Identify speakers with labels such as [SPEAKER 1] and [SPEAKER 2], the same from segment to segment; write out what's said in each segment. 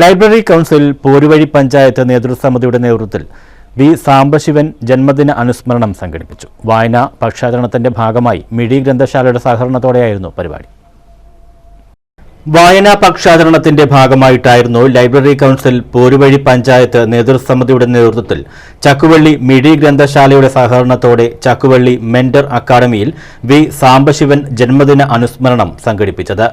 [SPEAKER 1] Library council Poruvazhi panchayat നേതൃസമിതിയുടെ നേതൃത്വത്തിൽ V Sambasivan ജന്മദിന അനുസ്മരണം സംഘടിപ്പിച്ചു. വായന പക്ഷാചരണത്തിന്റെ ഭാഗമായി മിഴി ഗ്രന്ഥശാലയുടെ സഹകരണത്തോടെയായിരുന്നു പരിപാടി. വായനാ പക്ഷാചരണത്തിന്റെ ഭാഗമായിട്ടായിരുന്നു ലൈബ്രറി കൗൺസിൽ പോരുവഴി പഞ്ചായത്ത് നേതൃസമിതിയുടെ നേതൃത്വത്തിൽ ചക്കുവള്ളി മിഴി ഗ്രന്ഥശാലയുടെ സഹകരണത്തോടെ ചക്കുവള്ളി മെന്റർ അക്കാദമിയിൽ വി സാംബശിവൻ ജന്മദിന അനുസ്മരണം സംഘടിപ്പിച്ചത്.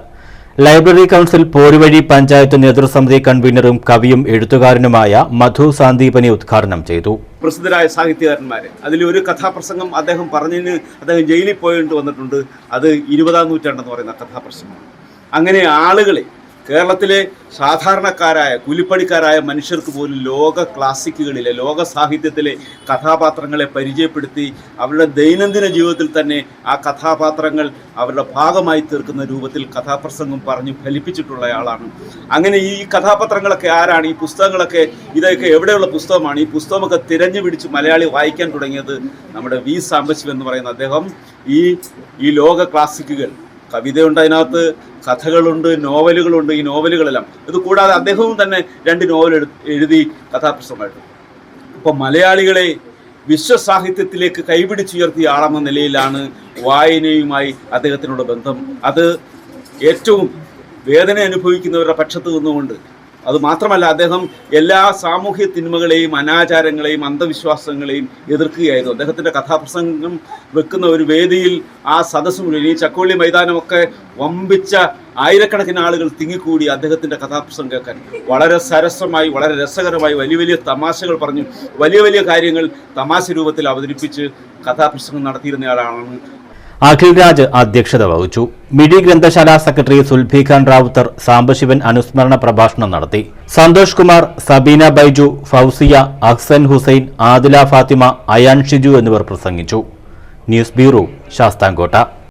[SPEAKER 1] ലൈബ്രറി കൌൺസിൽ പോരുവഴി പഞ്ചായത്ത് നേതൃസമിതി കൺവീനറും കവിയും എഴുത്തുകാരനുമായ മധു സാന്ദീപനി ഉദ്ഘാടനം ചെയ്തു.
[SPEAKER 2] പ്രസിദ്ധരായ സാഹിത്യകാരന്മാരെ. അതിൽ ഒരു കഥാപ്രസംഗം അദ്ദേഹം പറഞ്ഞതിന് അദ്ദേഹം ജയിലിൽ പോയിട്ട് വന്നിട്ടുണ്ട്. അത് ഇരുപതാം നൂറ്റാണ്ടെന്ന് പറയുന്ന കഥാപ്രസംഗമാണ്. അങ്ങനെ ആളുകളെ കേരളത്തിലെ സാധാരണക്കാരായ കൂലിപ്പണിക്കാരായ മനുഷ്യർക്ക് പോലും ലോക ക്ലാസിക്കുകളിലെ ലോക സാഹിത്യത്തിലെ കഥാപാത്രങ്ങളെ പരിചയപ്പെടുത്തി അവരുടെ ദൈനംദിന ജീവിതത്തിൽ തന്നെ ആ കഥാപാത്രങ്ങൾ അവരുടെ ഭാഗമായി തീർക്കുന്ന രൂപത്തിൽ കഥാപ്രസംഗം പറഞ്ഞ് ഫലിപ്പിച്ചിട്ടുള്ളയാളാണ്. അങ്ങനെ ഈ കഥാപാത്രങ്ങളൊക്കെ ആരാണ്? ഈ പുസ്തകങ്ങളൊക്കെ ഇതൊക്കെ എവിടെയുള്ള പുസ്തകമാണ്? ഈ പുസ്തകമൊക്കെ തിരഞ്ഞു പിടിച്ച് മലയാളി വായിക്കാൻ തുടങ്ങിയത് നമ്മുടെ വി സാംബശിവ് എന്ന് പറയുന്ന അദ്ദേഹം ഈ ഈ ലോക ക്ലാസിക്കുകൾ കവിതയുണ്ട് അതിനകത്ത് കഥകളുണ്ട് നോവലുകളുണ്ട് ഈ നോവലുകളെല്ലാം. ഇത് കൂടാതെ അദ്ദേഹവും തന്നെ രണ്ട് നോവൽ എഴു- എഴുതി കഥാപ്രസംഗമായിട്ട്. അപ്പോൾ മലയാളികളെ വിശ്വസാഹിത്യത്തിലേക്ക് കൈപിടിച്ചുയർത്തിയ ആളെന്ന നിലയിലാണ് വായനയുമായി അദ്ദേഹത്തിനുള്ള ബന്ധം. അത് ഏറ്റവും വേദന അനുഭവിക്കുന്നവരുടെ പക്ഷത്ത് നിന്നുകൊണ്ട് അത് മാത്രമല്ല അദ്ദേഹം എല്ലാ സാമൂഹ്യ തിന്മകളെയും അനാചാരങ്ങളെയും അന്ധവിശ്വാസങ്ങളെയും എതിർക്കുകയായിരുന്നു. അദ്ദേഹത്തിന്റെ കഥാപ്രസംഗം വെക്കുന്ന ഒരു വേദിയിൽ ആ സദസ്സ് മുഴുവൻ ഈ ചക്കോളി മൈതാനമൊക്കെ വമ്പിച്ച ആയിരക്കണക്കിന് ആളുകൾ തിങ്ങിക്കൂടി അദ്ദേഹത്തിന്റെ കഥാപ്രസംഗം കേൾക്കാൻ വളരെ സരസമായി വളരെ രസകരമായി വലിയ വലിയ തമാശകൾ പറഞ്ഞു. വലിയ വലിയ കാര്യങ്ങൾ തമാശ രൂപത്തിൽ അവതരിപ്പിച്ച് കഥാപ്രസംഗം നടത്തിയിരുന്നയാളാണ്
[SPEAKER 1] അഖിൽ രാജ് അധ്യക്ഷത വഹിച്ചു. മിഡി ഗ്രന്ഥശാല സെക്രട്ടറി സുൽഫിഖാൻ റാവുത്തർ സാംബശിവൻ അനുസ്മരണ പ്രഭാഷണം നടത്തി. സന്തോഷ് കുമാർ സബീന ബൈജു ഫൗസിയ അഹ്സൻ ഹുസൈൻ ആദില ഫാത്തിമ അയാൻ ഷിജു എന്നിവർ പ്രസംഗിച്ചു. News bureau Sasthamkotta.